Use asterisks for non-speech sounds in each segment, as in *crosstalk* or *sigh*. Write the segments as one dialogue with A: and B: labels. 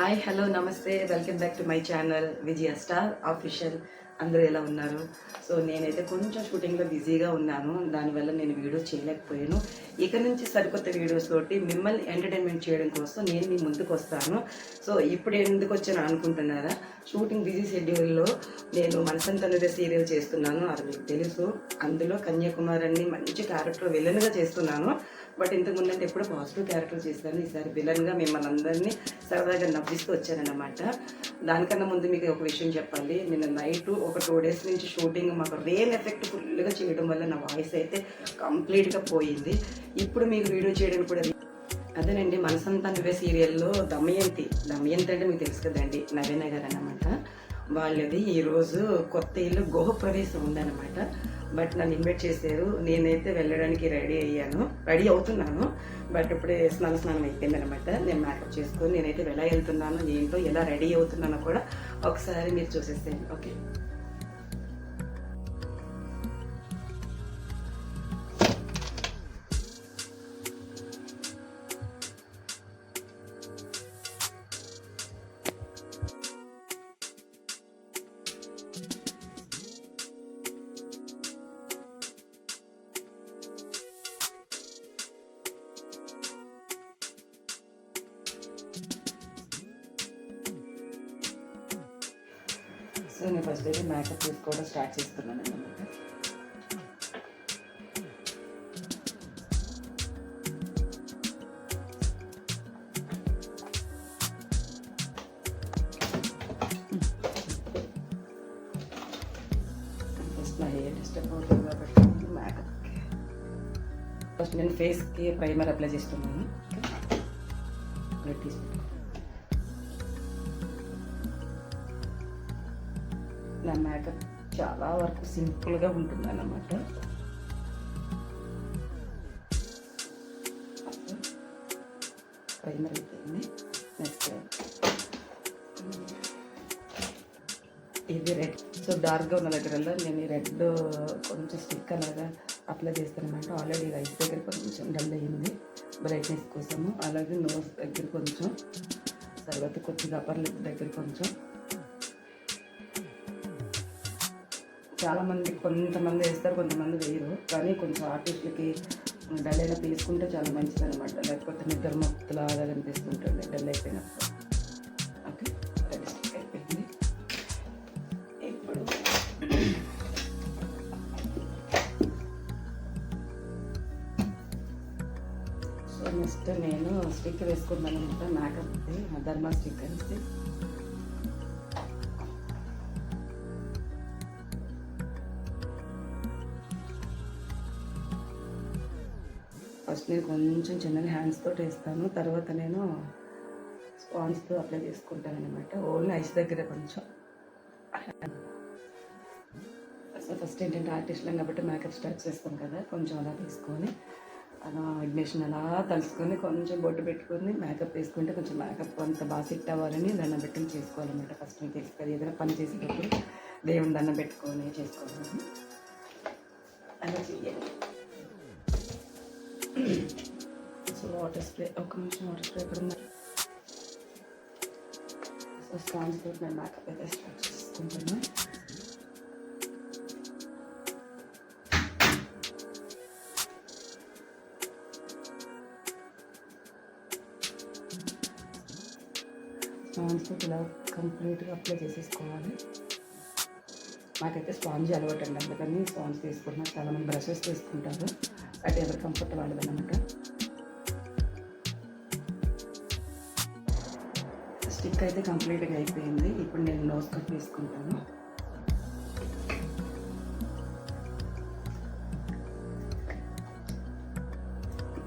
A: Hi hello నమస్తే. Welcome back to my channel Vijaya star official అందరూ ఎలా ఉన్నారు? సో నేనైతే కొంచెం షూటింగ్లో బిజీగా ఉన్నాను. దానివల్ల నేను వీడియో చేయలేకపోయాను. ఇక నుంచి సరికొత్త వీడియోస్ తోటి మిమ్మల్ని ఎంటర్టైన్మెంట్ చేయడం కోసం నేను మీ ముందుకు వస్తాను. సో ఇప్పుడు ఎందుకు వచ్చాను అనుకుంటున్నారా? షూటింగ్ బిజీ షెడ్యూల్లో నేను మనసంతనదే సీరియల్ చేస్తున్నాను. అది మీకు తెలుసు. అందులో కన్యాకుమారిని మంచి క్యారెక్టర్ విలన్గా చేస్తున్నాను. బట్ ఇంతకు ముందంటే ఎప్పుడు పాజిటివ్ క్యారెక్టర్ చేశాను. ఈసారి విలన్గా మిమ్మల్ని అందరినీ సరదాగా నవ్విస్తూ వచ్చానన్నమాట. దానికన్నా ముందు మీకు ఒక విషయం చెప్పాలి. నిన్న నైట్ ఒక టూ డేస్ నుంచి షూటింగ్ మాకు రేల్ ఎఫెక్ట్ ఫుల్గా చేయడం వల్ల నా వాయిస్ అయితే కంప్లీట్గా పోయింది. ఇప్పుడు మీకు వీడియో చేయడం కూడా అదేనండి మనసంతా నువ్వే సీరియల్లో దమయంతి. దమయంతి అంటే మీకు తెలుసు కదండి నవీన గారు అన్నమాట. వాళ్ళది. ఈరోజు కొత్త ఇల్లు గృహ ప్రవేశం ఉందన్నమాట. బట్ నన్ను ఇన్వైట్ చేశారు. నేనైతే వెళ్ళడానికి రెడీ అయ్యాను. రెడీ అవుతున్నాను. బట్ ఇప్పుడే స్నాన స్నానం అయిపోయింది అనమాట నేను మేకప్ చేసుకొని నేనైతే ఎలా వెళ్తున్నాను ఏంటో ఎలా రెడీ అవుతున్నానో కూడా ఒకసారి మీరు చూసేసేయండి. ఓకే. సో నేను ఫస్ట్ అయితే మేకప్ చేసుకోవడం స్టార్ట్ చేస్తున్నాను అనమాట ఫస్ట్ నా హెయిర్ డిస్టర్బ్ అవుతుంది కాబట్టి మేకప్ ఫస్ట్ నేను ఫేస్కి ప్రైమర్ అప్లై చేస్తున్నాను. నా మేకప్ చాలా వరకు సింపుల్గా ఉంటుంది అన్నమాట ప్రైమర్ అయిపోయింది నెక్స్ట్. ఇది రెడ్. సో డార్క్గా ఉన్న దగ్గరలో నేను ఈ రెడ్ కొంచెం స్టిక్ అలాగా అప్లై చేస్తాను అనమాట ఆల్రెడీ రైస్ దగ్గర కొంచెం డల్ అయ్యింది. బ్రైట్నెస్ కోసము. అలాగే నోస్ దగ్గర కొంచెం. తర్వాత కొద్దిగా అప్పర్ లిప్ దగ్గర కొంచెం. చాలామంది కొంతమంది వేస్తారు కొంతమంది వేయరు. కానీ కొంచెం ఆర్టిస్ట్లకి డల్ అయినా తీసుకుంటే చాలా మంచిది అనమాట లేకపోతే నిద్ర మొత్తలాగా కనిపిస్తుంటుంది డల్ అయిపోయినప్పుడు. ఓకే అయిపోయింది. ఇప్పుడు సో నెక్స్ట్ నేను స్టిక్ వేసుకున్నాను అనమాట మేకప్ ధర్మా స్టిక్ అయితే నేను కొంచెం చిన్నగా హ్యాండ్స్తో వేస్తాను. తర్వాత నేను స్పాన్స్తో అప్లై చేసుకుంటాను అనమాట ఓన్లీ ఐస్ దగ్గర కొంచెం. అసలు ఫస్ట్ ఏంటంటే ఆర్టిస్ట్లం కాబట్టి మేకప్ స్టార్ట్ చేస్తాం కదా. కొంచెం అలా తీసుకొని అలా అడ్మిషన్ అలా తలుసుకొని కొంచెం బొట్టు పెట్టుకొని మేకప్ వేసుకుంటే కొంచెం మేకప్ అంత బాగా సెట్ అవ్వాలని దండం పెట్టుకుని చేసుకోవాలన్నమాట ఫస్ట్ మీకు తెలుసు కదా ఏదైనా పని చేసేటప్పుడు దేవుని దండం పెట్టుకొని చేసుకోవాలి. అలా చెయ్యాలి. సో వాటర్ స్ప్రే ఒక నిమిషం వాటర్ స్ప్రే ఇక్కడ ఉన్నారు సో స్పాన్స్ తోటి నేను మేకప్ అయితే స్టార్ట్ చేసుకుంటాను. స్పాన్స్ తోటి ఇలా కంప్లీట్గా అప్లై చేసేసుకోవాలి. నాకైతే స్పాంజ్ అలవాటు అండి అందుకని స్పాంజ్ తీసుకుంటున్నాను చాలామంది బ్రషెస్ తీసుకుంటారు. అంటే ఎవరి కంఫర్ట్ వాళ్ళది అనమాట స్టిక్ అయితే కంప్లీట్గా అయిపోయింది. ఇప్పుడు నేను నోస్ కట్ వేసుకుంటాను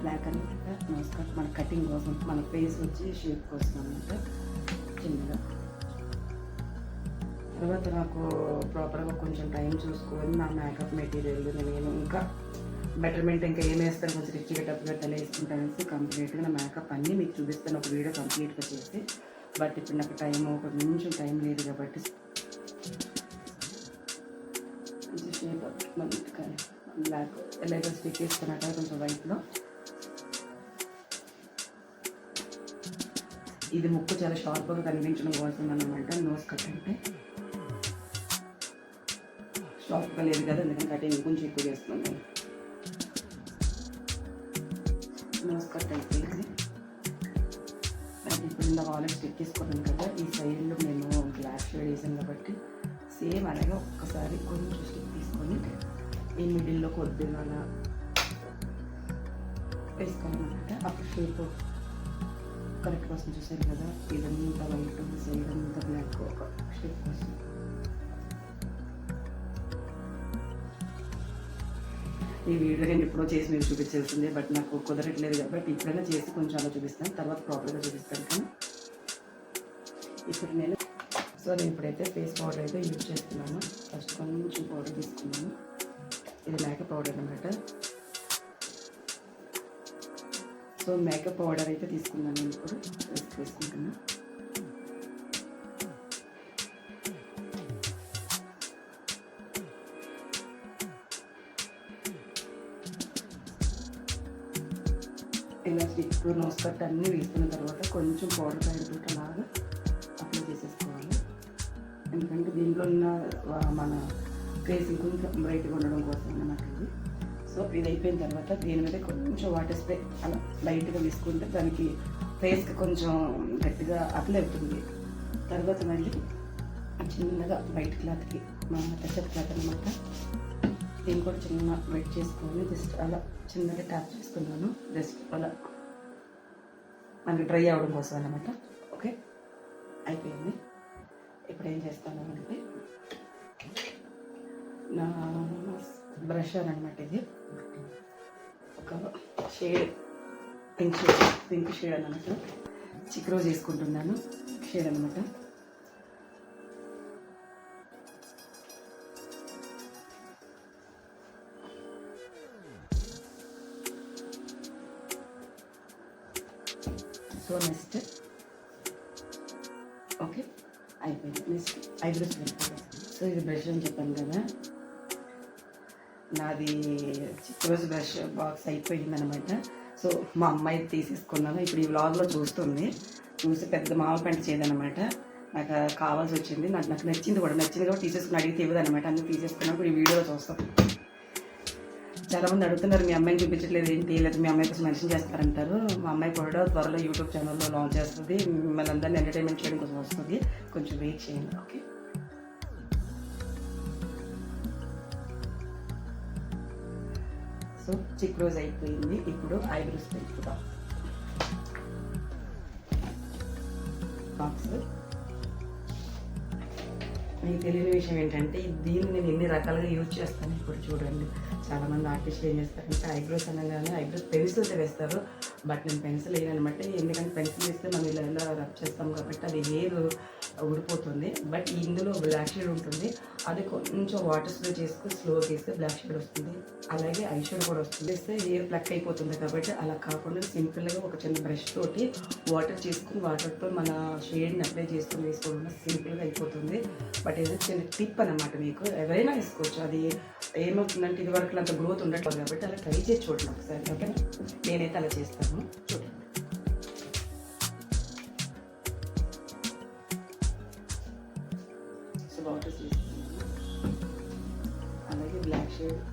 A: బ్లాక్ అనమాట నోస్ కట్. మన కటింగ్ కోసం మన ఫేస్ వచ్చి షేప్ కోసం అనమాట చిన్నగా. తర్వాత నాకు ప్రాపర్గా కొంచెం టైం చూసుకొని నా మేకప్ మెటీరియల్ నేను ఇంకా బెటర్మెంట్ ఇంకా ఏం వేస్తాను కొంచెం రిచ్గా డబ్బుగా తల వేసుకుంటానేసి కంప్లీట్గా నా మేకప్ అన్నీ మీకు చూపిస్తాను. ఒక వీడియో కంప్లీట్గా చేసి. బట్ ఇప్పుడు నాకు టైం ఒక నిమిషం టైం లేదు కాబట్టి షేప్ బ్లాక్ ఎలాగో స్టిక్ వేసుకున్నట్టు కొంచెం వైట్లో ఇది ముక్కు చాలా షార్ప్గా కనిపించడం కోసం అనమాట నోస్ కట్ అంటే షార్ప్గా లేదు కదా అందుకని కటింగ్ కొంచెం ఎక్కువ చేస్తున్నాను. నోస్ కట్ అయిపోయింది అది ఇప్పుడు ఇందాక ఆల్రెడీ స్టిక్ తీసుకున్నాను కదా ఈ సైడ్లో మేము గ్లాస్ షేడ్ వేసాం కాబట్టి సేమ్ అలాగే ఒక్కసారి కొంచెం స్టిక్ తీసుకొని ఈ మిడిల్లో కొద్దిగా అలా వేసుకోవాలన్నమాట అప్పుడు షేప్ కరెక్ట్ కోసం చూసారు కదా ఇదంతా వైట్ సైడ్ అంతా బ్లాక్ ఒక షేప్ కోసం ఈ వీడియో నేను ఎప్పుడో చేసి మీరు చూపించాల్సిందే బట్ నాకు కుదరట్లేదు కాబట్టి ఇప్పుడైనా చేసి కొంచెం అలా చూపిస్తాను. తర్వాత ప్రాపర్గా చూపిస్తాను కానీ ఇప్పుడు నేను సో నేను ఇప్పుడైతే ఫేస్ పౌడర్ అయితే యూజ్ చేస్తున్నాను. ఫస్ట్ కొంచెం పౌడర్ తీసుకున్నాను. ఇది మేకప్ పౌడర్ అనమాట సో మేకప్ పౌడర్ అయితే తీసుకున్నాను నేను ఇప్పుడు. వేసి తీసుకుంటున్నాను ఇలా స్టిక్ నోస్ కట్ అన్నీ వేసుకున్న తర్వాత కొంచెం పౌడర్ ప్యాకెట్ అలాగా అప్లై చేసేసుకోవాలి. ఎందుకంటే దీంట్లో ఉన్న మన ఫేస్ ఇంకొంచెం బ్రైట్గా ఉండడం కోసం అన్నమాట ఇది సో ఇది అయిపోయిన తర్వాత దీని మీద కొంచెం వాటర్ స్ప్రే అలా లైట్గా వేసుకుంటే దానికి ఫేస్కి కొంచెం గట్టిగా అప్లై అవుతుంది. తర్వాత మళ్ళీ చిన్నగా వైట్ క్లాత్కి మా పెద్ద క్లాత్ అనమాట దీన్ని కూడా చిన్న వెయిట్ చేసుకొని జస్ట్ అలా చిన్నగా ట్యాప్ చేసుకున్నాను. జస్ట్ అలా మనకి డ్రై అవ్వడం కోసం అనమాట ఓకే అయిపోయింది. ఇప్పుడు ఏం చేస్తాను అంటే నా బ్రష్ అనమాట ఇది. ఒక shade pink shade pink shade అనమాట చిక్ రోజు తీసుకుంటున్నాను షేడ్ అనమాట సో నెక్స్ట్. ఓకే. అయిపోయింది. నెక్స్ట్ ఐబ్రోస్ సో ఇది బ్రష్ అని చెప్పాను కదా. నాది చిక్రోజ్ బ్రష్ బాక్స్ అయిపోయింది అనమాట సో మా అమ్మాయి తీసేసుకున్నాను. ఇప్పుడు ఈ వ్లాగ్లో చూస్తుంది. చూసి పెద్ద మామ పెంట చేయదనమాట నాకు కావాల్సి వచ్చింది. నాకు నాకు నచ్చింది కూడా. నచ్చింది కూడా తీసేసుకుని అడిగితే ఇవ్వదు అనమాట అన్ని తీసేసుకున్నప్పుడు ఈ వీడియోలో చూస్తాం. చాలా మంది అడుగుతున్నారు మీ అమ్మాయిని చూపించట్లేదు ఏంటి? లేదా మీ అమ్మాయి కోసం మెన్షన్ చేస్తారంటారు. మా అమ్మాయి కూడా త్వరలో యూట్యూబ్ ఛానల్లో లాంచ్ చేస్తుంది. మిమ్మల్ని అందరినీ ఎంటర్టైన్మెంట్ చేయడం కోసం వస్తుంది. కొంచెం వెయిట్ చేయండి ఓకే సో చిక్ రోజ్ అయిపోయింది. ఇప్పుడు ఐబ్రోస్ పెంచుకుందాం బాక్స్ మీకు తెలియని విషయం ఏంటంటే దీన్ని నేను ఎన్ని రకాలుగా యూజ్ చేస్తాను ఇప్పుడు చూడండి. చాలామంది ఆర్టిస్టులు ఏం చేస్తారంటే ఐబ్రోస్ అనగానే ఐబ్రోస్ పెన్సిల్తో వేస్తారు. బట్ నేను పెన్సిల్ వేయనమాట ఎందుకంటే పెన్సిల్ వేస్తే మనం ఇలా ఇలా రబ్ చేస్తాం కాబట్టి అది హెయిర్ ఊడిపోతుంది. బట్ ఇందులో బ్లాక్ షేడ్ ఉంటుంది. అది కొంచెం వాటర్ స్ప్రే చేసుకుని స్లోగా చేస్తే బ్లాక్ షేడ్ వస్తుంది. అలాగే ఐ షేడ్ కూడా వస్తుంది. వేస్తే హెయిర్ ప్లక్ అయిపోతుంది కాబట్టి అలా కాకుండా సింపుల్గా ఒక చిన్న బ్రష్ తోటి వాటర్ చేసుకుని వాటర్తో మన షేడ్ని అప్లై చేసుకుని వేసుకోవడం సింపుల్గా అయిపోతుంది. బట్ ఇది చిన్న టిప్ అనమాట మీకు. ఎవరైనా వేసుకోవచ్చు. అది ఏమవుతుందంటే ఇది వరకు అంత గ్రోత్ ఉండట్లేదు కాబట్టి అలా ట్రై చేసి చూడండి ఒకసారి ఓకేనా? నేనైతే అలా చేస్తాను. చూడండి. అలాగే బ్లాక్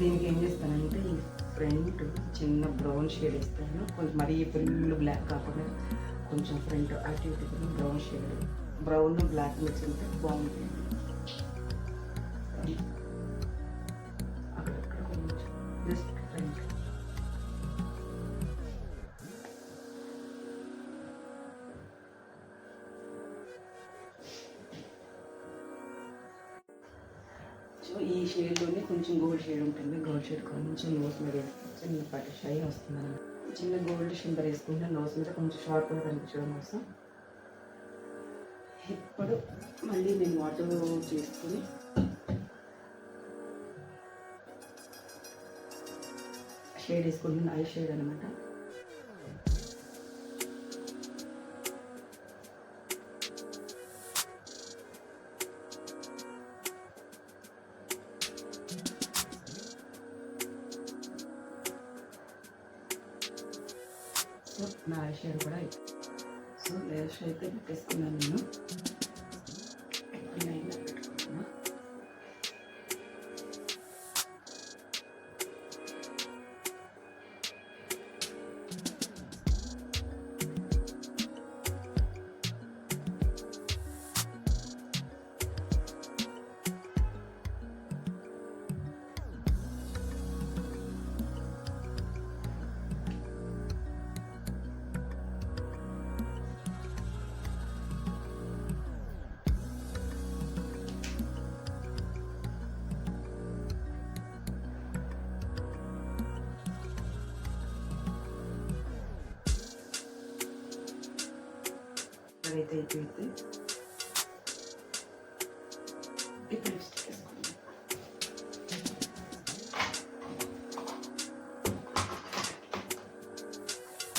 A: దీనికి ఏం చేస్తానంటే ఈ ఫ్రంట్ చిన్న బ్రౌన్ షేడ్ ఇస్తాను. కొంచెం మరీ ఫుల్ బ్లాక్ కాకుండా కొంచెం ఫ్రంట్ అటు ఇటు brown shade. Brown black mix ఉంటే బాగుంటుంది. ఈ షేడ్లోనే కొంచెం గోల్డ్ షేడ్ ఉంటుంది. గోల్డ్ షేడ్ కొంచెం నోస్ మీద వేస్తే షై పట్టు వస్తుంది అన్నమాట. చిన్న గోల్డ్ షింబర్ వేసుకుంటే నోస్ మీద కొంచెం షార్ప్గా కనిపించడం కోసం ఇప్పుడు మళ్ళీ నేను వాటర్ చేసుకుని షేడ్ వేసుకుంటున్నాను. ఐ షేడ్ అనమాట సో నా ఐ షేడ్ కూడా అయిపోయింది. సో లేయర్స్ అయితే పెట్టేసుకున్నాను నేను ఇప్పుడు అదైతే అయిపోయింది ఇప్పుడు లిప్స్టిక్ వేసుకుందాం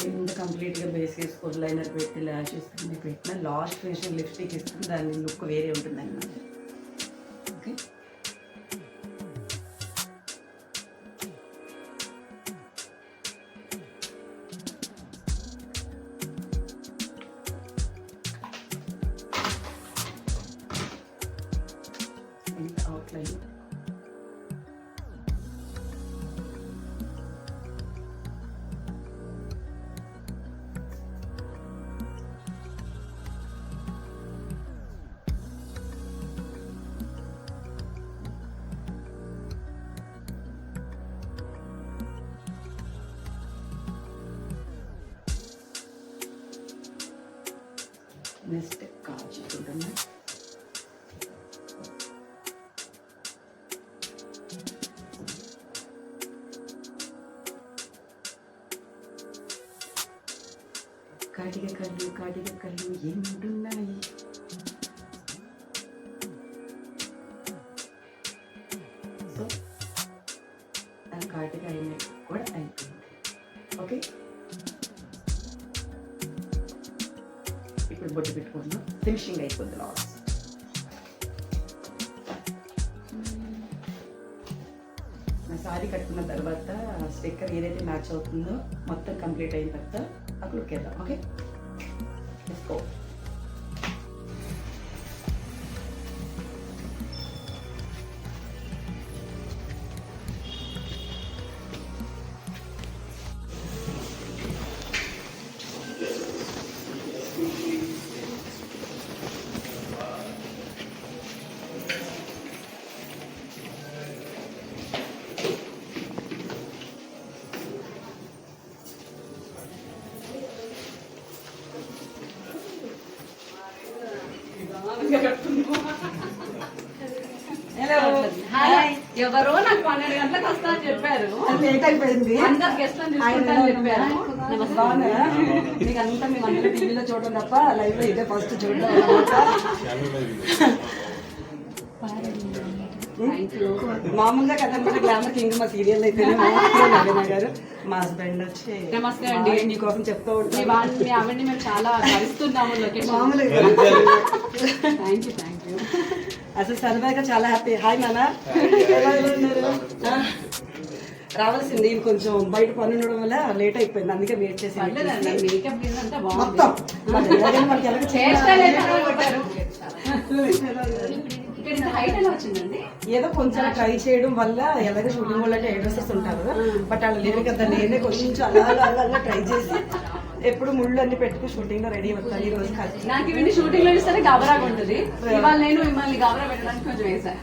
A: ఇంత కంప్లీట్గా బేస్ వేసుకొని లైనర్ పెట్టి ల్యాష్ వేసుకుని పెట్టిన లాస్ట్ ఫేషియల్ లిప్స్టిక్ ఇస్తుంది దాని లుక్ వేరే ఉంటుంది అన్నమాట 眉笔 కాటిక కళ్ళు కాటిక కళ్ళు ఏముంటున్నాయి సో ఆ కాటిక అయినట్టు కూడా అయిపోయింది. ఓకే? ఇప్పుడు బొట్టు పెట్టుకుంటున్నాం. ఫినిషింగ్ అయిపోద్ది లాస్ట్ నా సారీ కట్టుకున్న తర్వాత స్టిక్కర్ ఏదైతే మ్యాచ్ అవుతుందో మొత్తం కంప్లీట్ అయిన తర్వాత అక్కడ లుక్ వేద్దాం ఓకే తీసుకో
B: ఎవరో నాకు పన్నెండు గంటలకు వస్తా అని చెప్పారు.
A: లేట్ అయిపోయింది.
B: అందరు గెస్ట్లను తీసుకుంటా అని చెప్పారు.
A: మీకు అంతా మేము అందరూ టీవీలో చూడడం తప్ప లైవ్లో ఇదే ఫస్ట్ చూడడం మామూలుగా కథ గ్లామర్ కింగ్ మా సీరియల్ అయితేనే మా నవీన గారు మా హస్బెండ్ వచ్చి
B: నమస్తే అండి.
A: "ఆ, నీకోసం చెప్తూ
B: వాళ్ళని మీ ఆవిడని మేము చాలా లొకేషన్.
A: మామూలుగా.
B: థ్యాంక్ యూ థ్యాంక్ యూ
A: అసలు సరదాగా చాలా హ్యాపీ. హాయ్ నాన్న. ఎలా ఉన్నారు ఆ, రావాల్సింది కొంచెం బయట పని ఉండడం వల్ల లేట్ అయిపోయింది. అందుకే వెయిట్ చేసి మొత్తం. మనకి
B: ఎలా
A: ఏదో కొంచెం ట్రై చేయడం వల్ల ఎలాగో షూటింగ్ వల్ల డ్రెస్సెస్ ఉంటారు. బట్ అలా లేరు కదా నేనే కొంచెం అలా అలా అలా ట్రై చేసి ఎప్పుడు ముళ్ళు అన్ని పెట్టుకుని షూటింగ్లో రెడీ అవుతాను ఈ రోజు కలిసి
B: నాకు ఇవన్నీ షూటింగ్లో చూస్తే గాబరాగా ఉంటుంది. ఇవాళ నేను మిమ్మల్ని గాబరా పెట్టడానికి కొంచెం వేసా.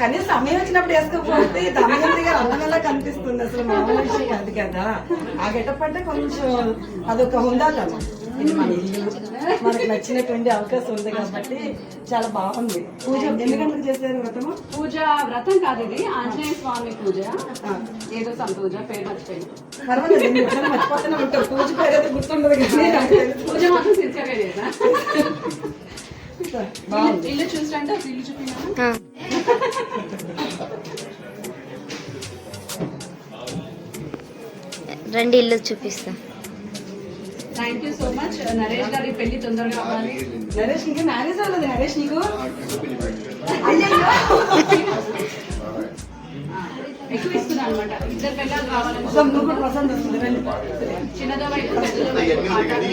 A: కనీసం సమయం వచ్చినప్పుడు వేసుకోకపోతే దమయంతి గారు అందమెల్లా కనిపిస్తుంది అసలు మామూలు విషయం కాదు కదా. ఆ గెటప్ అంటే కొంచెం అదొక ఉండాలమ్మ ఇది మన ఇల్లు. మనకి నచ్చినటువంటి అవకాశం ఉంది కాబట్టి చాలా బాగుంది. పూజ ఎన్ని గంటలకు చేశారు వ్రతము?
B: పూజ వ్రతం కాదు ఇది. ఆంజనేయ స్వామి పూజ. ఏదో సం పూజ పేరు మర్చిపోయింది
A: పర్వాలేదు మీరు ఎప్పుడైనా మర్చిపోతూనే ఉంటారు పూజ పేరు అయితే గుర్తుండదు తెలుసు.
B: పూజ మాత్రం సిన్సియర్గా చేసా
A: బాగుంది.
B: ఇల్లు చూసిరంటే ఇల్లు చూపినాను
C: ఆ. *laughs* రండి ఇల్లు చూపిస్తా.
B: Thank you so much Naresh గారి పెళ్ళి తొందరగా అవ్వాలి.
A: నరేష్ ఇంకా మ్యారేజ్ అవ్వలేదు నరేష్ నీకు?
B: ఎక్కువ ఇస్తున్నాను అనమాట ఇద్దరు పిల్లలు కావాలని. చిన్నదో వైపు పెద్దదో వైపు పది.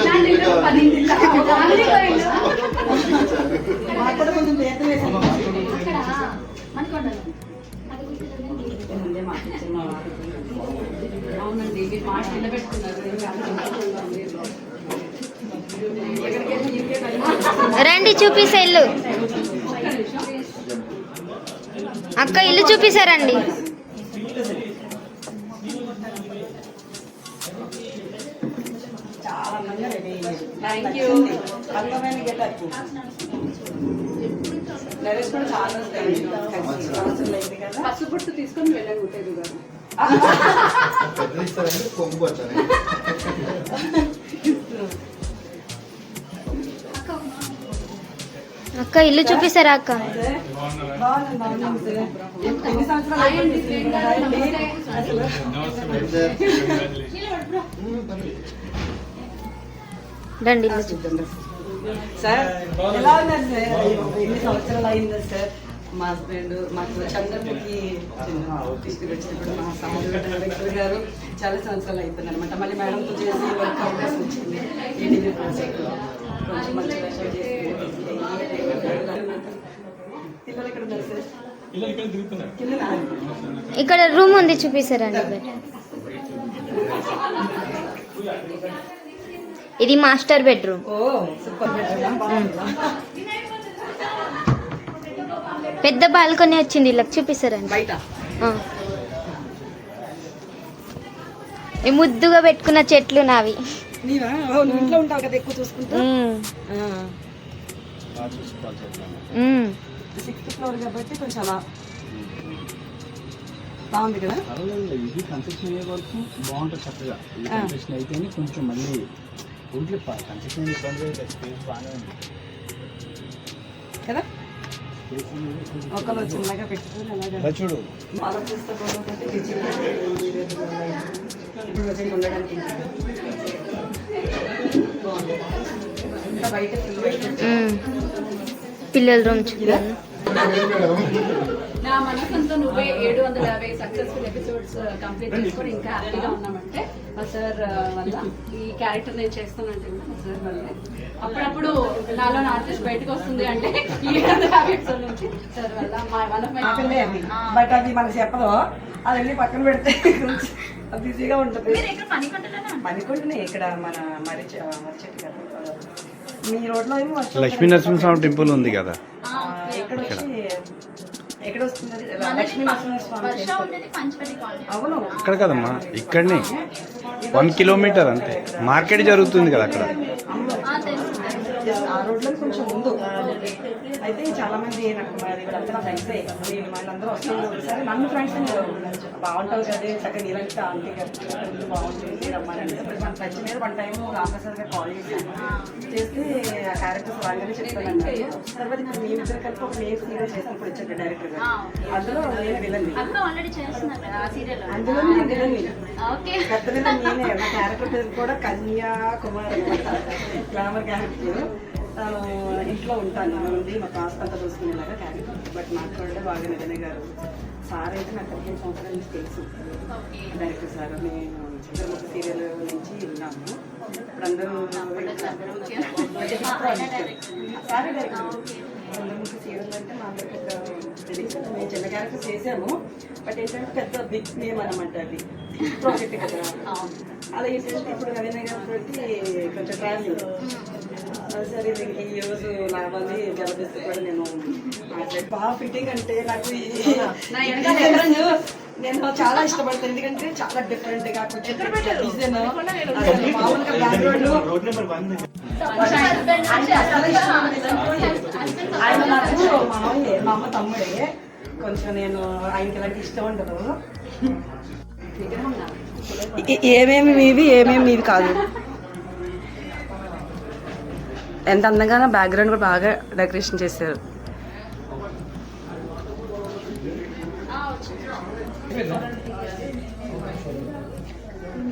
B: ఫ్యామిలీతో ఇల్లు.
A: మాకు కూడా కొంచెం ప్రయత్నం వేసాను
B: అవునండి మీరు మాట నిలబెట్టుకున్నారు.
C: రండి చూపిస్తా ఇల్లు. అక్క ఇల్లు చూపిస్తారండి
A: చాలా అందంగా రెడీ అయ్యారు
B: థ్యాంక్ యూ
A: అందమైన గెటప్. నరేష్ కూడా చాలా కలిసి సంవత్సరాలు అయింది కదా
B: పసుపు పుట్టు తీసుకొని ఉత్తేజు గారు
D: పెద్దలు ఇస్తారంటే కొంగు వచ్చాను
C: అక్క ఇల్లు చూపిస్తారా అక్క
A: బాగుంది బాగుంది సార్. ఎన్ని సంవత్సరాలు అయిపోయింది రాయండి. అసలు
C: రండి ఇల్లు చూ-
A: చూద్దాం సార్ ఎలా ఉన్నారు సార్ ఎన్ని సంవత్సరాలు అయిందా సార్ మా హస్బెండ్ మాకు చంద్రముఖి వచ్చినప్పుడు మా సమాజ డైరెక్టర్ గారు చాలా సంవత్సరాలు అయిపోయింది అనమాట మళ్ళీ మేడంతో చేసి వర్క్ అవకాశం వచ్చింది. ఈటీవీ ప్రాజెక్ట్ కొంచెం మంచి వేషాలు చేసి పిల్లలు ఎక్కడ ఉన్నారు సార్? కిందనా?
C: ఇక్కడ రూమ్ ఉంది చూపిస్తారండి. ఇది మాస్టర్ బెడ్రూమ్.
A: సూపర్
C: పెద్ద బాల్కనీ వచ్చింది ఇలా చూపిస్తారండి.
A: బయట?
C: ఆ. ఈ ముద్దుగా పెట్టుకున్న చెట్లు నావి.
A: నీవా ఓ, నువ్వు ఇంట్లో ఉంటావు కదా ఎక్కువ చూసుకుంటా?
C: ఉమ్, ఉమ్.
A: సిక్స్త్ ఫ్లోర్ కాబట్టి కొంచెం కదా?
E: పర్వాలేదు ఇది కన్స్ట్రక్షన్ అయ్యే వరకు బాగుంటుంది చక్కగా. ఇది
A: ఆ.
E: కన్స్ట్రక్షన్ అయితేనే కొంచెం మళ్ళీ ఊరికి కన్స్ట్రక్షన్ ఇబ్బంది అయితే స్పేస్ బాగానే ఉంది.
A: కదా?
E: స్పేస్ అనేది కొంచెం
A: ఒకళ్ళు చిన్నగా పెట్టుకొని అలాగా
E: చూడు.
A: ఇప్పుడు ఉండడానికి పిల్లలు
C: రూమ్ చూపాను
B: నా మనసంతో నువ్వే ఏడు వందల యాభై సక్సెస్ఫుల్ ఎపిసోడ్స్ కంప్లీట్ చేసుకొని ఇంకా హ్యాపీగా ఉన్నామంటే మా సార్ వల్ల ఈ క్యారెక్టర్ నేను చేస్తానంటే కూడా మా సార్ వల్లే. అప్పుడప్పుడు నాలో ఆర్టిస్ట్ బయటకు వస్తుంది అంటే ఈ ఏడు వందల యాభై ఎపిసోడ్ నుంచి సార్ వల్ల మా వన్ ఆఫ్ మై
A: మా పిల్లే అది. బట్ అది మనకు చెప్పదు. అది వెళ్ళి పక్కన పెడితే బిజీగా ఉంటుంది. పనికొంటునే ఇక్కడ మన మరి మరి చెట్టు కదా. మీ రోడ్లో
F: లక్ష్మీ నరసింహస్వామి టెంపుల్ ఉంది కదా.
A: ఆ, ఎక్కడ వస్తుంది? లక్ష్మీ నరసింహస్వామి. అవును.
F: అక్కడ కదమ్మా ఇక్కడనే. వన్ కిలోమీటర్ అంతే. మార్కెట్ జరుగుతుంది కదా అక్కడ.
A: ఆ రోడ్లో కొంచెం ముందు. అయితే చాలా మంది వీళ్ళంతా ఫ్రెండ్సే నేను వాళ్ళందరూ వస్తున్నారు సరే నన్ను ఫ్రెండ్స్ బాగుంటావు కదా చక్కగా నీలంటే ఆంటీ గారు బాగుంటుంది రమ్మని మన టచ్ మీద వన్ టైం రామప్రసాద్ గారు కాల్ చేశాను. చేస్తే ఆ క్యారెక్టర్స్ రాగానే చెప్తానన్నారు తర్వాత ఇప్పుడు మీ ఇద్దరు కలిపి ఒక నేమ్ సీరియల్ చేసినప్పుడు వచ్చారు డైరెక్టర్ గారు. అందులో నేను విలండి అందులో నేను విలండి పెద్ద విలన్ నేనే. నా క్యారెక్టర్ పేరు కూడా కన్యాకుమారి గ్లామర్ క్యారెక్టర్ తాను ఇంట్లో ఉంటాను. నుండి మా కాస్ట్ అంతా చూసుకునేలాగా క్యారెక్టర్ బట్ కూడా బాగా నిజమే గారు. సార్ అయితే నాకు పదిహేను సంవత్సరాల నుంచి తెలుసు. డైరెక్టర్ సార్ నేను చంద్రముఖి సీరియల్ నుంచి ఉన్నాము. ఇప్పుడు అందరూ సారే డైరెక్టర్ చంద్రముఖి సీరియల్ అంటే మా తెలియదు. మేము చిన్న క్యారెక్టర్ చేసాము. బట్ ఏంటంటే పెద్ద బిగ్ నేమ్ అనమాట అది. ప్రాజెక్ట్ కదా. అలా ఏంటంటే ఇప్పుడు రవీంద్ర గారి కొంచెం ట్రావెల్ సరే దీనికి ఈ రోజు రావాలి కూడా నేను బాగా ఫిట్టింగ్ అంటే నాకు నేను చాలా ఇష్టపడతాను ఎందుకంటే చాలా డిఫరెంట్గా మామూలుగా బ్యాక్గ్రౌండ్ ఆయన నాకు మామయ్యే మా అమ్మ తమ్ముడే కొంచెం నేను ఆయనకి ఇలాంటి ఇష్టం ఉండదు ఏమేమి మీవి ఏమేమి మీవి కాదు. ఎంత అందంగా బ్యాక్గ్రౌండ్ కూడా బాగా డెకరేషన్ చేశారు.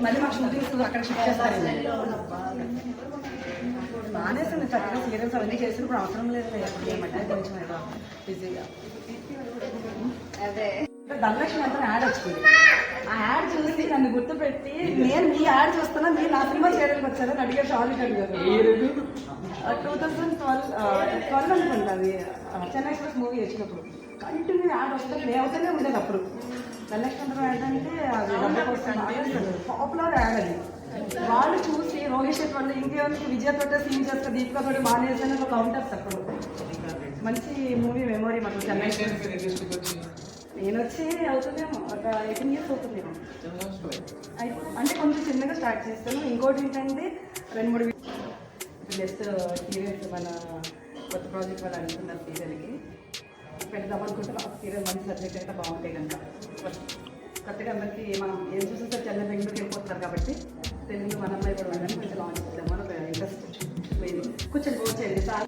A: మళ్ళీ మా షూటింగ్స్ అక్కడ షిఫ్ట్ చేస్తారండి బాగానే వస్తుంది చక్కగా సీరియల్స్ అవన్నీ చేసినప్పుడు అవసరం లేదు ఎప్పుడు ఏమంటే కొంచెం ఏదో బిజీగా
B: అదే.
A: ధనలక్ష్మి అంతా యాడ్ వచ్చింది. ఆ యాడ్ చూసి నన్ను గుర్తుపెట్టి నేను మీ యాడ్ చూస్తున్నా మీరు నా సినిమా చేయడానికి వచ్చారని అడిగారు షాలిక్ అడిగారు టూ థౌసండ్ ట్వెల్వ్ ట్వెల్వ్ అనుకుంటా అది. చెన్నై ఎక్స్ప్రెస్ మూవీ వచ్చినప్పుడు. కంటిన్యూ యాడ్ వస్తే నేను అవుతూనే ఉండేది అప్పుడు. ధనలక్ష్మి అంటే అది పాపులర్ యాడ్ అది. వాళ్ళు చూసి రోహిత్ శెట్టి వాళ్ళు ఇంకేమైనా విజయ్ తోట సీన్ చేస్తారు దీపికా తోటి మానేసి ఒక కౌంటర్స్ అప్పుడు మంచి మూవీ మెమొరీ మాకు చెన్నై ఎక్స్ప్రెస్ నేను వచ్చి అవుతుందేమో ఒక ఎయిటీన్ ఇయర్స్ అవుతుందేమో. అయిపో అంటే కొంచెం చిన్నగా స్టార్ట్ చేస్తాను. ఇంకోటి ఏంటంటే రెండు మూడు జస్ట్ సీరియల్స్ మన కొత్త ప్రాజెక్ట్ వాళ్ళు అనుకున్నారు సీరియల్కి పెడదాం అనుకుంటే ఒక సీరియల్ మంచి సబ్జెక్ట్ అయితే బాగుంటాయి కనుక. కొత్తగా అందరికీ మనం ఏం చూసేస్తే చెన్నై బెంగళూరుకి వెళ్ళిపోతున్నారు కాబట్టి తెలుగు మన అమ్మాయి కూడా వెళ్ళాలని కొంచెం లాంచ్ చేద్దాం అని ఒక ఇంట్రెస్ట్ కూర్చొని కూర్చొని సార్.